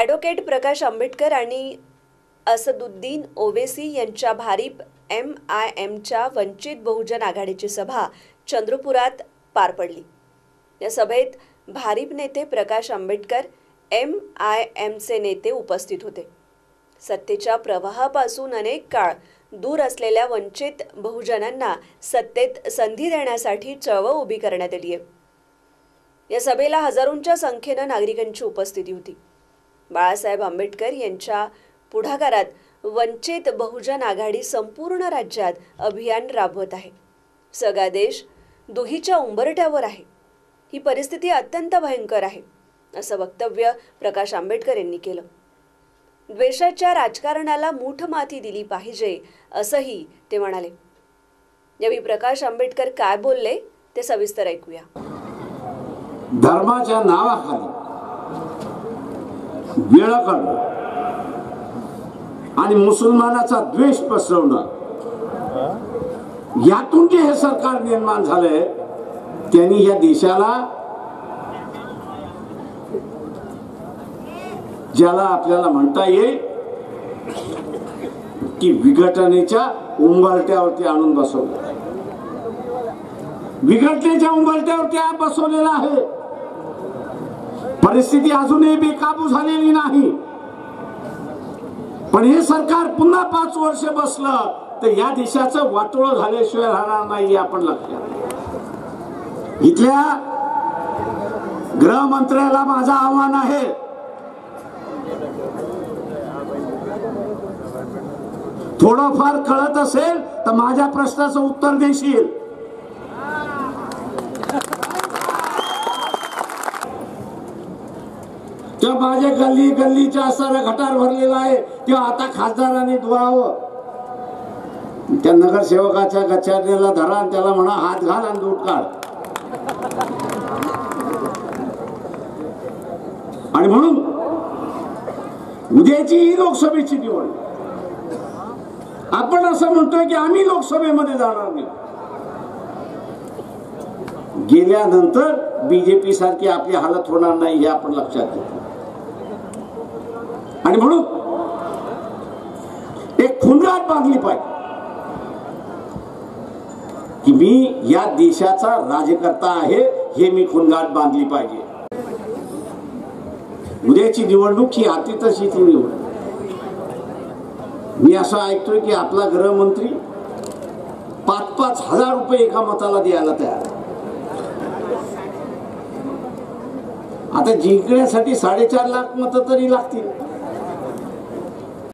Advocate Prakash Ambedkar आणि असदुद्दीन ओवेसी यांच्या Bharip M I एमच्या वंचित बहुजन आघाडीची सभा चंद्रपुरात पार पडली. या सभेत भारीप नेते प्रकाश आंबेडकर एम आय एमचे नेते उपस्थित होते. सत्तेच्या प्रवाहापासून अनेक काळ दूर असलेल्या वंचित बहुजनांना सत्तेत संधी देण्यासाठी चळवळ उभी करण्यात आली आहे या सभेला हजारोंच्या संख्येनं नागरिकांची उपस्थिती होती. बाळासाहेब आंबेडकर यांच्या पुढाकारात वंचित बहुजन आघाडी संपूर्ण राज्यात अभियान राबवत आहे. सगळा देश दुहीच्या उंबरट्यावर आहे. ही परिस्थिती अत्यंत भयंकर आहे असं वक्तव्य प्रकाश आंबेडकर यांनी केलं. द्वेषाच्या राजकारणाला मूठ माती दिली पाहिजे असंही ते म्हणाले. यावेळी प्रकाश आंबेडकर काय बोलले ते सविस्तर ऐकूया. धर्माच्या नावाखाली वेळ काढणं आणि मुसलमानाचा द्वेष पसरवणं. यातून जे हे सरकार निर्माण झालंय त्यांनी या देशाला ज्याला आपल्याला म्हणता येईल की विघटनेच्या उंबरट्यावरती आणून बसवलं. विघटनेच्या उंबरट्यावरती बसवलेला आहे. परिस्थिती अजूनही बेकाबू झालेली नाही. पण हे सरकार पुन्हा पाच वर्ष बसलं तर या देशाचं वाटोळ झाल्याशिवाय राहणार नाही आपण लक्षात इथल्या गृहमंत्र्याला माझं आव्हान आहे. थोडंफार कळत असेल तर माझ्या प्रश्नाचं उत्तर देशील. तेव्हा माझ्या गल्ली गल्लीच्या असणारा गटार भरलेला आहे तेव्हा आता खासदारांनी धुवावं. त्या नगरसेवकाच्या गच्चारण्याला धरा आणि त्याला म्हणा हात घाल आणि दूध काढ. आणि म्हणून उद्याची ही लोकसभेची निवड. आपण असं म्हणतोय की आम्ही लोकसभेमध्ये जाणार नाही. गेल्यानंतर बीजेपी सारखी आपली हालत होणार नाही हे आपण लक्षात घेतो. आणि म्हणून एक खुनराट बांधली पाहिजे की मी या देशाचा राजकर्ता आहे हे मी खुनगाट बांधली पाहिजे. उद्याची निवडणूक ही अतितशीची निवडणूक. मी असं ऐकतोय की आपला गृहमंत्री पाच पाच हजार रुपये एका मताला द्यायला तयार आता जिंकण्यासाठी साडेचार लाख मतं तरी लागतील.